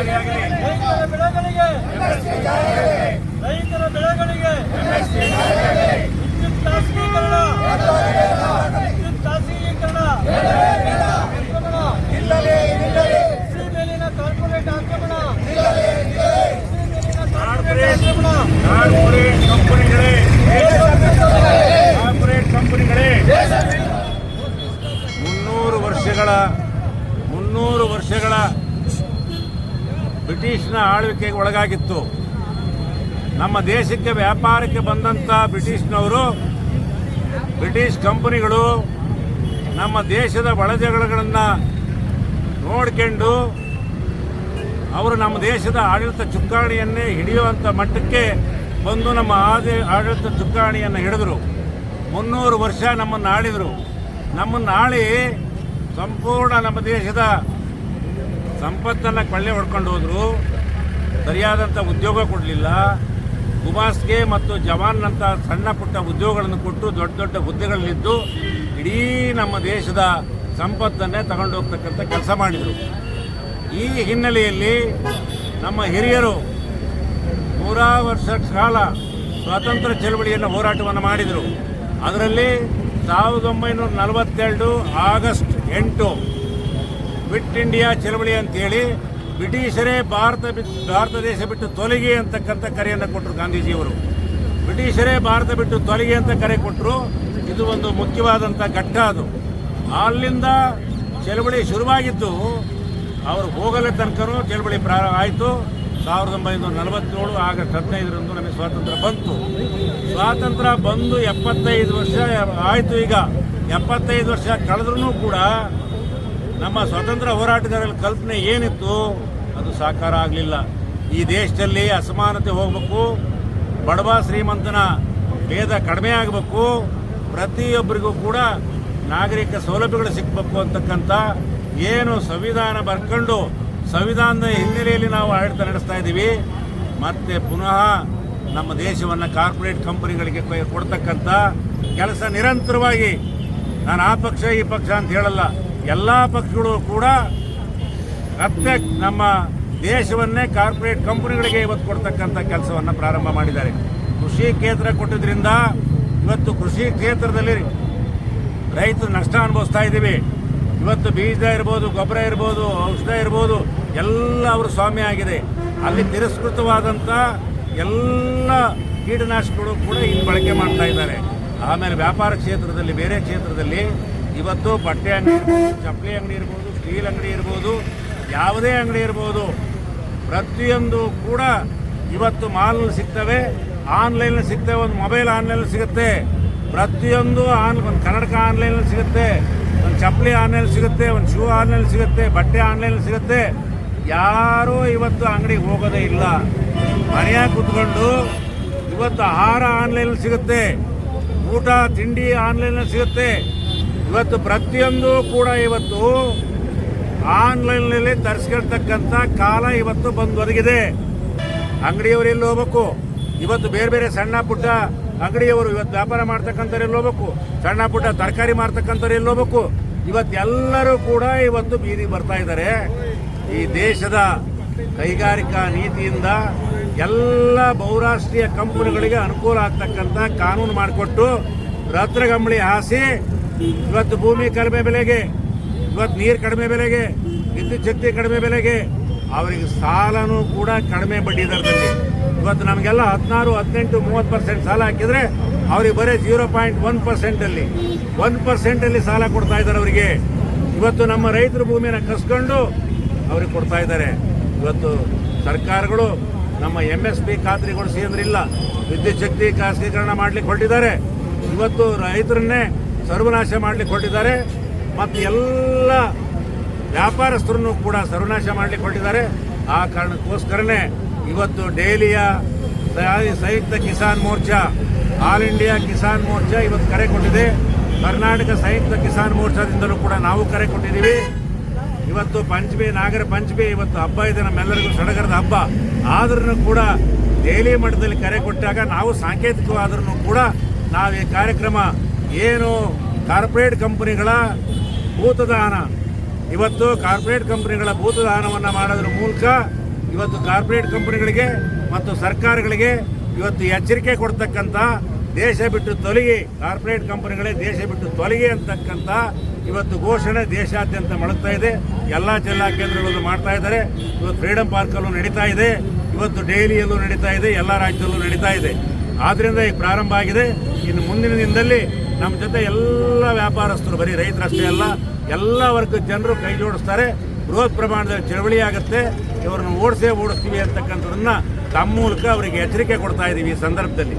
ರೈತರ ಬೆಳೆಗಳಿಗೆ ರೈತರ ಬೆಳೆಗಳಿಗೆ ವಿದ್ಯುತ್ ಖಾಸಗೀಕರಣ ವಿದ್ಯುತ್ ಖಾಸಗೀಕರಣ ಕೃಷಿ ಮೇಲಿನ ಕಾರ್ಪೊರೇಟ್ ಆಕ್ರಮಣ ಕೃಷಿ ಮೇಲಿನ ಕಾರ್ಪೊರೇಟ್ ಆಕ್ರಮಣ ಕಾರ್ಪೊರೇಟ್ ಕಂಪನಿಗಳೇ ಕಾರ್ಪೊರೇಟ್ ಕಂಪನಿಗಳೇ ಮುನ್ನೂರು ವರ್ಷಗಳ ಮುನ್ನೂರು ವರ್ಷಗಳ ಬ್ರಿಟಿಷ್ನ ಆಳ್ವಿಕೆಗೆ ಒಳಗಾಗಿತ್ತು. ನಮ್ಮ ದೇಶಕ್ಕೆ, ವ್ಯಾಪಾರಕ್ಕೆ ಬಂದಂಥ ಬ್ರಿಟಿಷ್ನವರು, ಬ್ರಿಟಿಷ್ ಕಂಪನಿಗಳು ನಮ್ಮ ದೇಶದ ಬಳಜಗಳನ್ನು ನೋಡ್ಕೊಂಡು ಅವರು ನಮ್ಮ ದೇಶದ ಆಡಳಿತ ಚುಕ್ಕಾಣಿಯನ್ನೇ ಹಿಡಿಯುವಂಥ ಮಟ್ಟಕ್ಕೆ ಬಂದು ನಮ್ಮ ಆದಿ ಆಡಳಿತ ಚುಕ್ಕಾಣಿಯನ್ನು ಹಿಡಿದರು. ಮುನ್ನೂರು ವರ್ಷ ನಮ್ಮನ್ನು ಆಳಿದರು. ನಮ್ಮನ್ನು ಆಳಿ ಸಂಪೂರ್ಣ ನಮ್ಮ ದೇಶದ ಸಂಪತ್ತನ್ನು ಕೊಳ್ಳೆ ಹೊಡ್ಕೊಂಡು ಹೋದರು ಸರಿಯಾದಂಥ ಉದ್ಯೋಗ ಕೊಡಲಿಲ್ಲ. ಗುಮಾಸ್ಗೆ ಮತ್ತು ಜವಾನ್ನಂಥ ಸಣ್ಣ ಪುಟ್ಟ ಉದ್ಯೋಗಗಳನ್ನು ಕೊಟ್ಟು ದೊಡ್ಡ ದೊಡ್ಡ ಹುದ್ದೆಗಳಲ್ಲಿದ್ದು, ಇಡೀ ನಮ್ಮ ದೇಶದ ಸಂಪತ್ತನ್ನೇ ತಗೊಂಡು ಹೋಗ್ತಕ್ಕಂಥ ಕೆಲಸ ಮಾಡಿದರು. ಈ ಹಿನ್ನೆಲೆಯಲ್ಲಿ ನಮ್ಮ ಹಿರಿಯರು ನೂರಾ ವರ್ಷ ಕಾಲ ಸ್ವಾತಂತ್ರ್ಯ ಚಳವಳಿಯನ್ನು ಹೋರಾಟವನ್ನು ಮಾಡಿದರು. ಅದರಲ್ಲಿ ಸಾವಿರದ ಒಂಬೈನೂರ ನಲವತ್ತೆರಡು ಆಗಸ್ಟ್ ಎಂಟು ಕ್ವಿಟ್ ಇಂಡಿಯಾ ಚಳವಳಿ ಅಂತೇಳಿ ಬ್ರಿಟಿಷರೇ ಭಾರತ ಭಾರತ ದೇಶ ಬಿಟ್ಟು ತೊಲಗಿ ಅಂತಕ್ಕಂಥ ಕರೆಯನ್ನು ಕೊಟ್ಟರು ಗಾಂಧೀಜಿಯವರು. ಬ್ರಿಟಿಷರೇ ಭಾರತ ಬಿಟ್ಟು ತೊಲಗಿ ಅಂತ ಕರೆ ಕೊಟ್ಟರು ಇದು ಒಂದು ಮುಖ್ಯವಾದಂಥ ಘಟ್ಟ ಅದು. ಅಲ್ಲಿಂದ ಚಳವಳಿ ಶುರುವಾಗಿದ್ದು, ಅವರು ಹೋಗಲೇ ತನಕರು ಚಳವಳಿ ಪ್ರಾರಂಭ ಆಯಿತು. ಸಾವಿರದ ಒಂಬೈನೂರ ನಲವತ್ತೇಳು ಆಗಸ್ಟ್ ಹದಿನೈದರಂದು ನಮಗೆ ಸ್ವಾತಂತ್ರ್ಯ ಬಂತು. ಸ್ವಾತಂತ್ರ್ಯ ಬಂದು ಎಪ್ಪತ್ತೈದು ವರ್ಷ ಆಯಿತು ಈಗ. ಎಪ್ಪತ್ತೈದು ವರ್ಷ ಕಳೆದ್ರೂ ಕೂಡ ನಮ್ಮ ಸ್ವತಂತ್ರ ಹೋರಾಟಗಾರರ ಕಲ್ಪನೆ ಏನಿತ್ತು, ಅದು ಸಾಕಾರ ಆಗಲಿಲ್ಲ. ಈ ದೇಶದಲ್ಲಿ ಅಸಮಾನತೆ ಹೋಗಬೇಕು, ಬಡವ ಶ್ರೀಮಂತನ ಭೇದ ಕಡಿಮೆ ಆಗಬೇಕು, ಪ್ರತಿಯೊಬ್ಬರಿಗೂ ಕೂಡ ನಾಗರಿಕ ಸೌಲಭ್ಯಗಳು ಸಿಗಬೇಕು ಅಂತಕ್ಕಂಥ ಏನು ಸಂವಿಧಾನ ಬರ್ಕೊಂಡು, ಸಂವಿಧಾನದ ಹಿನ್ನೆಲೆಯಲ್ಲಿ ನಾವು ಆಡಳಿತ ನಡೆಸ್ತಾ ಇದ್ದೀವಿ. ಮತ್ತೆ ಪುನಃ ನಮ್ಮ ದೇಶವನ್ನು ಕಾರ್ಪೊರೇಟ್ ಕಂಪನಿಗಳಿಗೆ ಕೊಡ್ತಕ್ಕಂಥ ಕೆಲಸ ನಿರಂತರವಾಗಿ, ನಾನು ಆ ಪಕ್ಷ ಈ ಪಕ್ಷ ಅಂತ ಹೇಳಲ್ಲ. ಎಲ್ಲ ಪಕ್ಷಗಳು ಕೂಡ ಮತ್ತೆ ನಮ್ಮ ದೇಶವನ್ನೇ ಕಾರ್ಪೊರೇಟ್ ಕಂಪನಿಗಳಿಗೆ ಇವತ್ತು ಕೊಡ್ತಕ್ಕಂಥ ಕೆಲಸವನ್ನು ಪ್ರಾರಂಭ ಮಾಡಿದ್ದಾರೆ. ಕೃಷಿ ಕ್ಷೇತ್ರ ಕೊಟ್ಟಿದ್ದರಿಂದ ಇವತ್ತು ಕೃಷಿ ಕ್ಷೇತ್ರದಲ್ಲಿ ರೈತರು ನಷ್ಟ ಅನುಭವಿಸ್ತಾ ಇದ್ದೀವಿ. ಇವತ್ತು ಬೀಜ ಇರ್ಬೋದು, ಗೊಬ್ಬರ ಇರ್ಬೋದು, ಔಷಧ ಇರ್ಬೋದು, ಎಲ್ಲ ಅವರು ಸ್ವಾಮ್ಯ ಆಗಿದೆ. ಅಲ್ಲಿ ತಿರಸ್ಕೃತವಾದಂಥ ಎಲ್ಲ ಕೀಟನಾಶಕಗಳು ಕೂಡ ಇಲ್ಲಿ ಬಳಕೆ ಮಾಡ್ತಾ ಇದ್ದಾರೆ. ಆಮೇಲೆ ವ್ಯಾಪಾರ ಕ್ಷೇತ್ರದಲ್ಲಿ, ಬೇರೆ ಕ್ಷೇತ್ರದಲ್ಲಿ ಇವತ್ತು ಬಟ್ಟೆ ಅಂಗಡಿ ಇರ್ಬೋದು, ಚಪ್ಪಲಿ ಅಂಗಡಿ ಇರ್ಬೋದು, ಸ್ಟೀಲ್ ಅಂಗಡಿ ಇರ್ಬೋದು, ಯಾವುದೇ ಅಂಗಡಿ ಇರ್ಬೋದು, ಪ್ರತಿಯೊಂದು ಕೂಡ ಇವತ್ತು ಮಾಲ್ ಸಿಗ್ತವೆ. ಆನ್ಲೈನ್ ಸಿಗ್ತವೆ, ಒಂದು ಮೊಬೈಲ್ ಆನ್ಲೈನ್ ಸಿಗುತ್ತೆ. ಪ್ರತಿಯೊಂದು ಆನ್, ಒಂದು ಕನ್ನಡಕ ಆನ್ಲೈನ್ ಸಿಗುತ್ತೆ, ಒಂದು ಚಪ್ಪಲಿ ಆನ್ಲೈನ್ ಸಿಗುತ್ತೆ, ಒಂದು ಶೂ ಆನ್ಲೈನ್ ಸಿಗುತ್ತೆ, ಬಟ್ಟೆ ಆನ್ಲೈನ್ ಸಿಗುತ್ತೆ. ಯಾರೂ ಇವತ್ತು ಅಂಗಡಿಗೆ ಹೋಗೋದೇ ಇಲ್ಲ. ಮನೆಯಾಗ ಕುತ್ಕೊಂಡು ಇವತ್ತು ಆಹಾರ ಆನ್ಲೈನ್ ಸಿಗುತ್ತೆ, ಊಟ, ತಿಂಡಿ ಆನ್ಲೈನ್ ಸಿಗುತ್ತೆ. ಇವತ್ತು ಪ್ರತಿಯೊಂದು ಕೂಡ ಇವತ್ತು ಆನ್ಲೈನ್ನಲ್ಲಿ ತರಿಸ್ಕೊಳ್ತಕ್ಕಂಥ ಕಾಲ ಇವತ್ತು ಬಂದು ಒದಗಿದೆ ಅಂಗಡಿಯವರು ಎಲ್ಲಿ ಹೋಗ್ಬೇಕು? ಇವತ್ತು ಬೇರೆ ಬೇರೆ ಸಣ್ಣ ಪುಟ್ಟ ಅಂಗಡಿಯವರು ಇವತ್ತು ವ್ಯಾಪಾರ ಮಾಡ್ತಕ್ಕಂಥವ್ರು ಎಲ್ಲಿ ಹೋಗ್ಬೇಕು? ಸಣ್ಣ ಪುಟ್ಟ ತರಕಾರಿ ಮಾರ್ತಕ್ಕಂಥವ್ರು ಎಲ್ಲಿ ಹೋಗ್ಬೇಕು? ಇವತ್ತು ಎಲ್ಲರೂ ಕೂಡ ಇವತ್ತು ಬೀದಿಗೆ ಬರ್ತಾ ಇದ್ದಾರೆ. ಈ ದೇಶದ ಕೈಗಾರಿಕಾ ನೀತಿಯಿಂದ ಎಲ್ಲ ಬಹುರಾಷ್ಟ್ರೀಯ ಕಂಪನಿಗಳಿಗೆ ಅನುಕೂಲ ಆಗ್ತಕ್ಕಂಥ ಕಾನೂನು ಮಾಡಿಕೊಟ್ಟು ರತ್ನಗಂಬಳಿ ಹಾಸಿ ಇವತ್ತು ಭೂಮಿ ಕಡಿಮೆ ಬೆಲೆಗೆ, ಇವತ್ತು ನೀರು ಕಡಿಮೆ ಬೆಲೆಗೆ, ವಿದ್ಯುತ್ ಶಕ್ತಿ ಕಡಿಮೆ ಬೆಲೆಗೆ, ಅವರಿಗೆ ಸಾಲನೂ ಕೂಡ ಕಡಿಮೆ ಬಡ್ಡಿ ದರದಲ್ಲಿ. ಇವತ್ತು ನಮಗೆಲ್ಲ ಹದಿನಾರು, ಹದಿನೆಂಟು, ಮೂವತ್ತು ಪರ್ಸೆಂಟ್ ಸಾಲ ಹಾಕಿದರೆ ಅವ್ರಿಗೆ ಬರೀ ಜೀರೋ ಪಾಯಿಂಟ್ ಒನ್ ಪರ್ಸೆಂಟಲ್ಲಿ ಒನ್ ಪರ್ಸೆಂಟಲ್ಲಿ ಸಾಲ ಕೊಡ್ತಾ ಇದ್ದಾರೆ ಅವರಿಗೆ. ಇವತ್ತು ನಮ್ಮ ರೈತರ ಭೂಮಿಯನ್ನು ಕಸ್ಕೊಂಡು ಅವ್ರಿಗೆ ಕೊಡ್ತಾ ಇದ್ದಾರೆ. ಇವತ್ತು ಸರ್ಕಾರಗಳು ನಮ್ಮ ಎಂ ಎಸ್ ಪಿ ಖಾತ್ರಿಗೊಳಿಸಿ ಅಂದ್ರಿಲ್ಲ, ವಿದ್ಯುತ್ ಶಕ್ತಿ ಖಾಸಗೀಕರಣ ಮಾಡ್ಲಿಕ್ಕೆ ಹೊರಟಿದ್ದಾರೆ. ಇವತ್ತು ರೈತರನ್ನೇ ಸರ್ವನಾಶ ಮಾಡಲಿಕ್ಕೆ ಹೊರಟಿದ್ದಾರೆ ಮತ್ತು ಎಲ್ಲ ವ್ಯಾಪಾರಸ್ಥರನ್ನು ಕೂಡ ಸರ್ವನಾಶ ಮಾಡಲಿಕ್ಕೆ ಹೊರಟಿದ್ದಾರೆ ಆ ಕಾರಣಕ್ಕೋಸ್ಕರನೇ ಇವತ್ತು ಡೇಲಿಯ ಸಂಯುಕ್ತ ಕಿಸಾನ್ ಮೋರ್ಚಾ, ಆಲ್ ಇಂಡಿಯಾ ಕಿಸಾನ್ ಮೋರ್ಚಾ ಇವತ್ತು ಕರೆ ಕೊಟ್ಟಿದೆ. ಕರ್ನಾಟಕ ಸಂಯುಕ್ತ ಕಿಸಾನ್ ಮೋರ್ಚಾದಿಂದಲೂ ಕೂಡ ನಾವು ಕರೆ ಕೊಟ್ಟಿದ್ದೀವಿ. ಇವತ್ತು ಪಂಚಮಿ, ನಾಗರ ಪಂಚಮಿ, ಇವತ್ತು ಹಬ್ಬ ಇದೆ. ನಮ್ಮೆಲ್ಲರಿಗೂ ಸಡಗರದ ಹಬ್ಬ. ಆದ್ರೂ ಕೂಡ ದೆಹಲಿ ಮಟ್ಟದಲ್ಲಿ ಕರೆ ಕೊಟ್ಟಾಗ ನಾವು ಸಾಂಕೇತಿಕವಾದ್ರೂ ಕೂಡ ನಾವು ಈ ಕಾರ್ಯಕ್ರಮ ಏನು ಕಾರ್ಪೊರೇಟ್ ಕಂಪನಿಗಳ ಭೂತದಾನ? ಇವತ್ತು ಕಾರ್ಪೊರೇಟ್ ಕಂಪನಿಗಳ ಭೂತದಾನವನ್ನು ಮಾಡೋದ್ರ ಮೂಲಕ ಇವತ್ತು ಕಾರ್ಪೊರೇಟ್ ಕಂಪನಿಗಳಿಗೆ ಮತ್ತು ಸರ್ಕಾರಗಳಿಗೆ ಇವತ್ತು ಎಚ್ಚರಿಕೆ ಕೊಡ್ತಕ್ಕಂಥ ದೇಶ ಬಿಟ್ಟು ತೊಲಗಿ, ಕಾರ್ಪೊರೇಟ್ ಕಂಪನಿಗಳೇ ದೇಶ ಬಿಟ್ಟು ತೊಲಗಿ ಅಂತಕ್ಕಂಥ ಇವತ್ತು ಘೋಷಣೆ ದೇಶಾದ್ಯಂತ ಮಳಗ್ತಾ ಇದೆ. ಎಲ್ಲ ಜಿಲ್ಲಾ ಕೇಂದ್ರಗಳಲ್ಲೂ ಮಾಡ್ತಾ ಇದ್ದಾರೆ. ಇವತ್ತು ಫ್ರೀಡಂ ಪಾರ್ಕಲ್ಲೂ ನಡೀತಾ ಇದೆ. ಇವತ್ತು ಡೈಲಿಯಲ್ಲೂ ನಡೀತಾ ಇದೆ. ಎಲ್ಲ ರಾಜ್ಯದಲ್ಲೂ ನಡೀತಾ ಇದೆ. ಆದ್ದರಿಂದ ಈಗ ಪ್ರಾರಂಭ ಆಗಿದೆ. ಇನ್ನು ಮುಂದಿನ ದಿನದಲ್ಲಿ ನಮ್ಮ ಜೊತೆ ಎಲ್ಲ ವ್ಯಾಪಾರಸ್ಥರು, ಬರೀ ರೈತರಷ್ಟೇ ಅಲ್ಲ, ಎಲ್ಲ ವರ್ಗದ ಜನರು ಕೈ ಜೋಡಿಸ್ತಾರೆ. ಬೃಹತ್ ಪ್ರಮಾಣದಲ್ಲಿ ಚಳವಳಿ ಆಗುತ್ತೆ. ಇವರನ್ನು ಓಡಿಸೇ ಓಡಿಸ್ತೀವಿ ಅಂತಕ್ಕಂಥದ್ದನ್ನ ತಮ್ಮ ಮೂಲಕ ಅವರಿಗೆ ಎಚ್ಚರಿಕೆ ಕೊಡ್ತಾ ಇದ್ದೀವಿ ಈ ಸಂದರ್ಭದಲ್ಲಿ.